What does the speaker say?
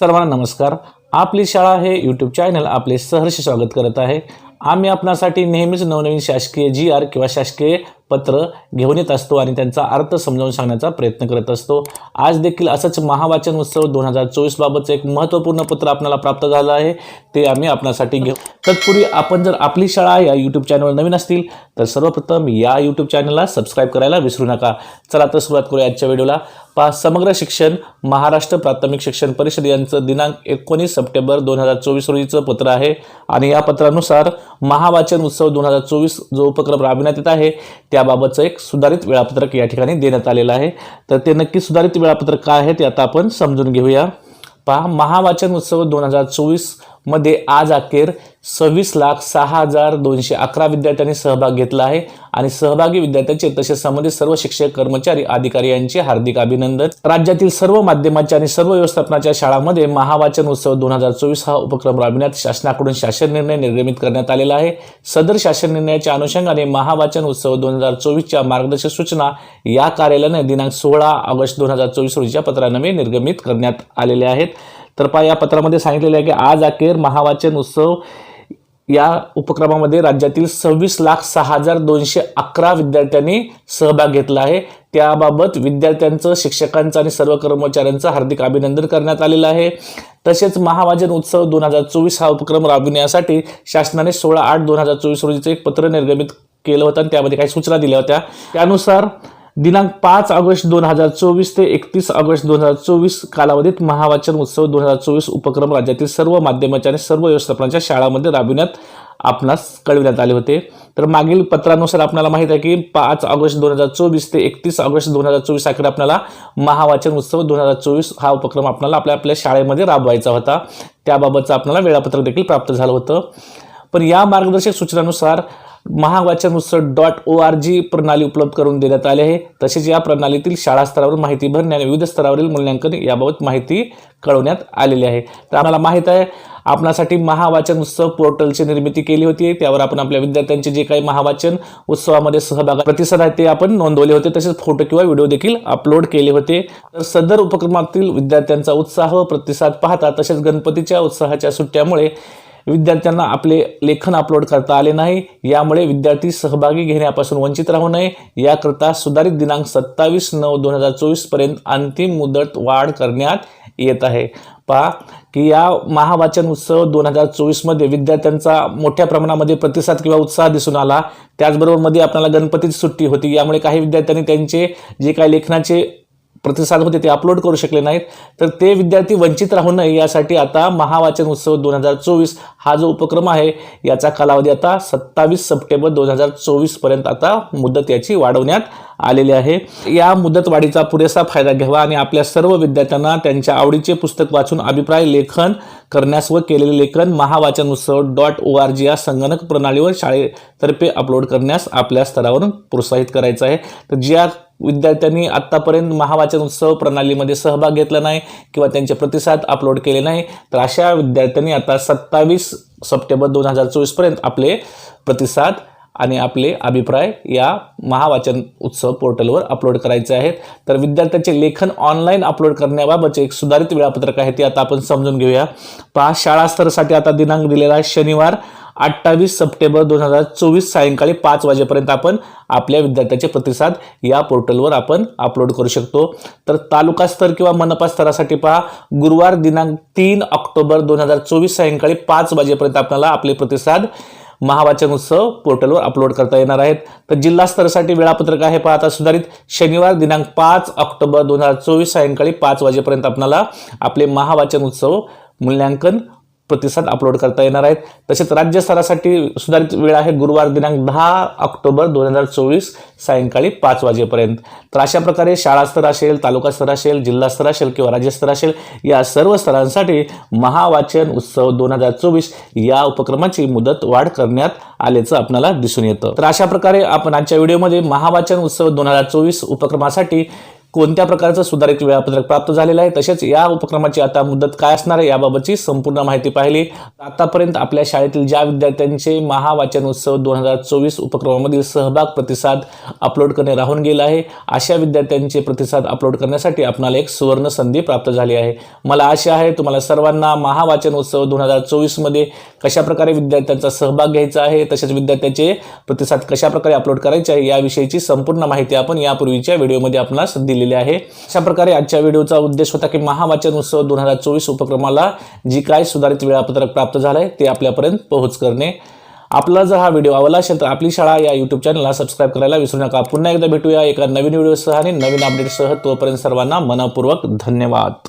सर्वांना नमस्कार. आपली शाळा हे यूट्यूब चॅनल आपले सहर्ष स्वागत करत आहे. आम्ही आपणासाठी नेहमीच नवनवीन शासकीय जी आर किंवा शासकीय पत्र घेऊन येत असतो आणि त्यांचा अर्थ समजावून सांगण्याचा प्रयत्न करत असतो. आज देखील असंच महावाचन उत्सव दोन हजार चोवीसबाबतचं एक महत्त्वपूर्ण पत्र आपल्याला प्राप्त झालं आहे. ते आम्ही आपणासाठी घेऊ. तत्पूर्वी आपण जर आपली शाळा या यूट्यूब चॅनलवर नवीन असतील तर सर्वप्रथम या यूट्यूब चॅनलला सबस्क्राईब करायला विसरू नका. चला तर सुरुवात करूया आजच्या व्हिडिओला. पहा समग्र शिक्षण महाराष्ट्र प्राथमिक शिक्षण परिषद यांचं दिनांक एकोणीस सप्टेंबर दोन हजार चोवीस रोजीचं पत्र आहे. आणि या पत्रानुसार महावाचन उत्सव दोन हजार चोवीस जो उपक्रम राबविण्यात येत आहे त्याबाबतचं एक सुधारित वेळापत्रक या ठिकाणी देण्यात आलेलं आहे. तर ते नक्की सुधारित वेळापत्रक काय आहे ते आता आपण समजून घेऊया. पहा महावाचन उत्सव दोन हजार चोवीस मध्ये आज अखेर सव्वीस लाख सहा हजार दोनशे अकरा विद्यार्थ्यांनी सहभाग घेतला आहे आणि सहभागी विद्यार्थ्यांचे तसेच संबंधित सर्व शिक्षक कर्मचारी अधिकारी यांचे हार्दिक अभिनंदन. राज्यातील सर्व माध्यमांच्या आणि सर्व व्यवस्थापनाच्या शाळांमध्ये महावाचन उत्सव दोन हजार चोवीस हा उपक्रम राबविण्यात शासनाकडून शासन निर्णय निर्गमित करण्यात आलेला आहे. सदर शासन निर्णयाच्या अनुषंगाने महावाचन उत्सव दोन हजार चोवीसच्या मार्गदर्शक सूचना या कार्यालयाने दिनांक सोळा ऑगस्ट दोन हजार चोवीस रोजीच्या पत्रानवे निर्गमित करण्यात आलेल्या आहेत. तर पहा या पत्रामध्ये सांगितलेलं आहे की आज अखेर महावाचन उत्सव या उपक्रमामध्ये राज्यातील सव्वीस लाख सहा हजार दोनशे अकरा विद्यार्थ्यांनी सहभाग घेतला आहे. त्याबाबत विद्यार्थ्यांचं शिक्षकांचं आणि सर्व कर्मचाऱ्यांचं हार्दिक अभिनंदन करण्यात आलेलं आहे. तसेच महावाचन उत्सव दोन हजार चोवीस हा उपक्रम राबविण्यासाठी शासनाने सोळा आठ दोन हजार चोवीस रोजीचं एक पत्र निर्गमित केलं होतं आणि त्यामध्ये काही सूचना दिल्या होत्या. त्यानुसार दिनांक पाच ऑगस्ट दोन हजार चोवीस ते एकतीस ऑगस्ट दोन हजार चोवीस कालावधीत महावाचन उत्सव दोन हजार चोवीस उपक्रम राज्यातील सर्व माध्यमाच्या आणि सर्व व्यवस्थापनाच्या शाळांमध्ये राबविण्यात आपणास कळविण्यात आले होते. तर मागील पत्रानुसार आपल्याला माहीत आहे की पाच ऑगस्ट दोन हजार चोवीस ते एकतीस ऑगस्ट दोन हजार चोवीस अखेर आपल्याला महावाचन उत्सव दोन हजार चोवीस हा उपक्रम आपल्याला आपल्या आपल्या शाळेमध्ये राबवायचा होता. त्याबाबतचं आपल्याला वेळापत्रक देखील प्राप्त झालं होतं. पण या मार्गदर्शक सूचनानुसार महावाचन उत्सव डॉट ओ आर जी प्रणाली उपलब्ध करून देण्यात आली आहे. तसेच या प्रणालीतील शाळा स्तरावर माहिती भरणे आणि विविध स्तरावरील मूल्यांकन याबाबत माहिती कळवण्यात आलेली आहे. तर आम्हाला माहीत आहे आपणासाठी महावाचन उत्सव पोर्टलची निर्मिती केली होती. त्यावर आपण आपल्या विद्यार्थ्यांचे जे काही महावाचन उत्सवामध्ये सहभाग प्रतिसाद आहेत ते आपण नोंदवले होते. तसेच फोटो किंवा व्हिडिओ देखील अपलोड केले होते. तर सदर उपक्रमातील विद्यार्थ्यांचा उत्साह प्रतिसाद पाहता तसेच गणपतीच्या उत्साहाच्या सुट्ट्यामुळे विद्यार्थ्यांना आपले लेखन अपलोड करता आले नाही यामुळे विद्यार्थी सहभागी घेण्यापासून वंचित राहू नये. याकरता सुधारित दिनांक सत्तावीस नऊ दोन हजार चोवीसपर्यंत अंतिम मुदत वाढ करण्यात येत आहे. पहा की या महावाचन उत्सव दोन हजार चोवीसमध्ये विद्यार्थ्यांचा मोठ्या प्रमाणामध्ये प्रतिसाद किंवा उत्साह दिसून आला. त्याचबरोबरमध्ये आपल्याला गणपतीची सुट्टी होती. यामुळे काही विद्यार्थ्यांनी त्यांचे जे काही लेखनाचे प्रतिसाद होते ते अपलोड करू शकले नाहीत. तर ते विद्यार्थी वंचित राहू नये यासाठी आता महावाचन उत्सव दोन हजार चोवीस हा जो उपक्रम आहे याचा कालावधी आता सत्तावीस सप्टेंबर दोन हजार चोवीसपर्यंत आता मुदत याची वाढवण्यात आलेली आहे. या मुदतवाढीचा पुरेसा फायदा घ्यावा आणि आपल्या सर्व विद्यार्थ्यांना त्यांच्या आवडीचे पुस्तक वाचून अभिप्राय लेखन करण्यास व केलेले लेखन महावाचन उत्सव डॉट ओ आर जी या संगणक प्रणालीवर शाळेतर्फे अपलोड करण्यास आपल्या स्तरावरून प्रोत्साहित करायचं आहे. तर ज्या विद्यार्थ्यांनी आत्तापर्यंत महावाचन उत्सव प्रणालीमध्ये सहभाग घेतला नाही किंवा त्यांचे प्रतिसाद अपलोड केले नाही तर अशा विद्यार्थ्यांनी आता सत्तावीस सप्टेंबर दोन हजार चोवीसपर्यंत आपले प्रतिसाद आणि आपले अभिप्राय या महावाचन उत्सव पोर्टलवर अपलोड करायचे आहेत. तर विद्यार्थ्यांचे लेखन ऑनलाईन अपलोड करण्याबाबतचे एक सुधारित वेळापत्रक आहे ते आता आपण समजून घेऊया. पहा शाळास्तरासाठी आता दिनांक दिलेला आहे शनिवार. अठ्ठावीस सप्टेंबर दोन हजार चोवीस सायंकाळी पाच वाजेपर्यंत आपण आपल्या विद्यार्थ्याचे प्रतिसाद या पोर्टलवर आपण अपलोड करू शकतो. तर तालुका स्तर किंवा मनपा स्तरासाठी पहा. गुरुवार दिनांक तीन ऑक्टोबर दोन हजार चोवीस सायंकाळी पाच वाजेपर्यंत आपल्याला आपले प्रतिसाद महावाचन उत्सव पोर्टलवर अपलोड करता येणार आहेत. तर जिल्हा स्तरासाठी वेळापत्रक आहे पहा. आता सुधारित शनिवार दिनांक पाच ऑक्टोबर दोन हजार चोवीस सायंकाळी पाच वाजेपर्यंत आपल्याला आपले महावाचन उत्सव मूल्यांकन प्रतिसाद अपलोड करता येणार आहेत. तसेच राज्य स्तरासाठी सुधारित वेळ आहे गुरुवार दिनांक दहा ऑक्टोबर दोन हजार चोवीस सायंकाळी पाच वाजेपर्यंत. तर अशा प्रकारे शाळा स्तर असेल तालुका स्तर असेल जिल्हा स्तर असेल किंवा राज्यस्तर असेल या सर्व स्तरांसाठी महावाचन उत्सव दोन हजार चोवीस या उपक्रमाची मुदत वाढ करण्यात आल्याचं आपल्याला दिसून येतं. तर अशा प्रकारे आपण आजच्या व्हिडिओमध्ये महावाचन उत्सव दोन हजार चोवीस उपक्रमासाठी कोणत्या प्रकारचं सुधारित वेळापत्रक प्राप्त झालेलं आहे? तसेच या उपक्रमाची आता मुदत काय असणार आहे? याबाबतची संपूर्ण माहिती पाहिली. आतापर्यंत आपल्या शाळेतील ज्या विद्यार्थ्यांचे महावाचन उत्सव दोन हजार चोवीस उपक्रमामधील सहभाग प्रतिसाद अपलोड करणे राहून गेलं आहे. अशा विद्यार्थ्यांचे प्रतिसाद अपलोड करण्यासाठी आपणाला एक सुवर्ण संधी प्राप्त झाली आहे. मला आशा आहे तुम्हाला सर्वांना महावाचन उत्सव दोन हजार चोवीसमध्ये कशाप्रकारे विद्यार्थ्यांचा सहभाग घ्यायचा आहे तसेच विद्यार्थ्यांचे प्रतिसाद कशाप्रकारे अपलोड करायचे आहे याविषयीची संपूर्ण माहिती आपण यापूर्वीच्या व्हिडिओमध्ये आपणास दिलेली आहे. अशा प्रकारे आजच्या व्हिडिओचा उद्देश होता की महावाचन उत्सव दोन हजार चोवीस उपक्रमाला जी काय सुधारित वेळापत्रक प्राप्त झालं आहे ते आपल्यापर्यंत पोहोच करणे. आपला जर हा व्हिडिओ आवडला असेल तर आपली शाळा या यूट्यूब चॅनलला सबस्क्राईब करायला विसरू नका. पुन्हा एकदा भेटूया एका नवीन व्हिडिओसह आणि नवीन अपडेटसह तोपर्यंत सर्वांना मनपूर्वक धन्यवाद.